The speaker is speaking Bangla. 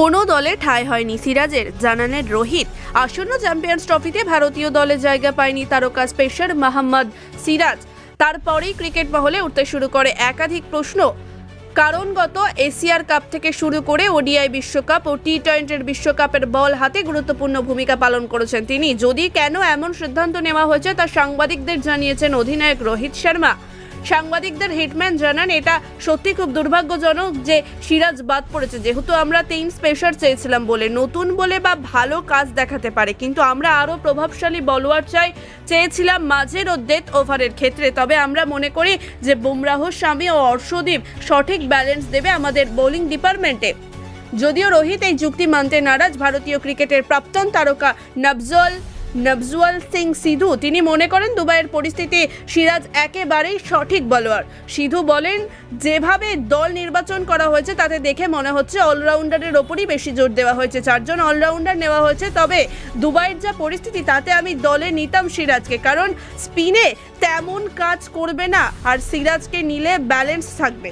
কোনো দলে ঠাঁই হয়নি সিরাজের, জানালেন রোহিত। আসন্ন চ্যাম্পিয়ন্স ট্রফিতে ভারতীয় দলে জায়গা পায়নি তারকা স্পেশার মোহাম্মদ সিরাজ। তারপরেই ক্রিকেট মহলে উঠতে শুরু করে একাধিক প্রশ্ন। কারণ গত এশিয়ার কাপ থেকে শুরু করে ওডিআই বিশ্বকাপ ও টি টোয়েন্টির বিশ্বকাপের বল হাতে গুরুত্বপূর্ণ ভূমিকা পালন করেছেন তিনি। যদি কেন এমন সিদ্ধান্ত নেওয়া হয়েছে তা সাংবাদিকদের জানিয়েছেন অধিনায়ক রোহিত শর্মা। সাংবাদিকদের হিটম্যান জানান, এটা সত্যি খুব দুর্ভাগ্যজনক যে সিরাজ বাদ পড়েছে। যেহেতু আমরা তিন স্পেশার চেয়েছিলাম বলে, নতুন বলে বা ভালো কাজ দেখাতে পারে। কিন্তু আমরা আরও প্রভাবশালী বলোয়ার চাই, চেয়েছিলাম মাঝের ও ডেথ ওভারের ক্ষেত্রে। তবে আমরা মনে করি যে বুমরাহ স্বামী ও অর্শদীপ সঠিক ব্যালেন্স দেবে আমাদের বোলিং ডিপার্টমেন্টে যদিও রোহিত এই যুক্তি মানতে নারাজ, ভারতীয় ক্রিকেটের প্রাক্তন তারকা নবজল নবজুয়াল সিং সিধু। তিনি মনে করেন দুবাইয়ের পরিস্থিতি সিরাজ একেবারেই সঠিক বলোয়ার। সিধু বলেন, যেভাবে দল নির্বাচন করা হয়েছে, তাতে দেখে মনে হচ্ছে অলরাউন্ডারের ওপরই বেশি জোর দেওয়া হয়েছে। চারজন অলরাউন্ডার নেওয়া হয়েছে, তবে দুবাইয়ের যা পরিস্থিতি, তাতে আমি দলে নিতাম সিরাজকে, কারণ স্পিনে তেমন কাজ করবে না, আর সিরাজকে নিলে ব্যালেন্স থাকবে।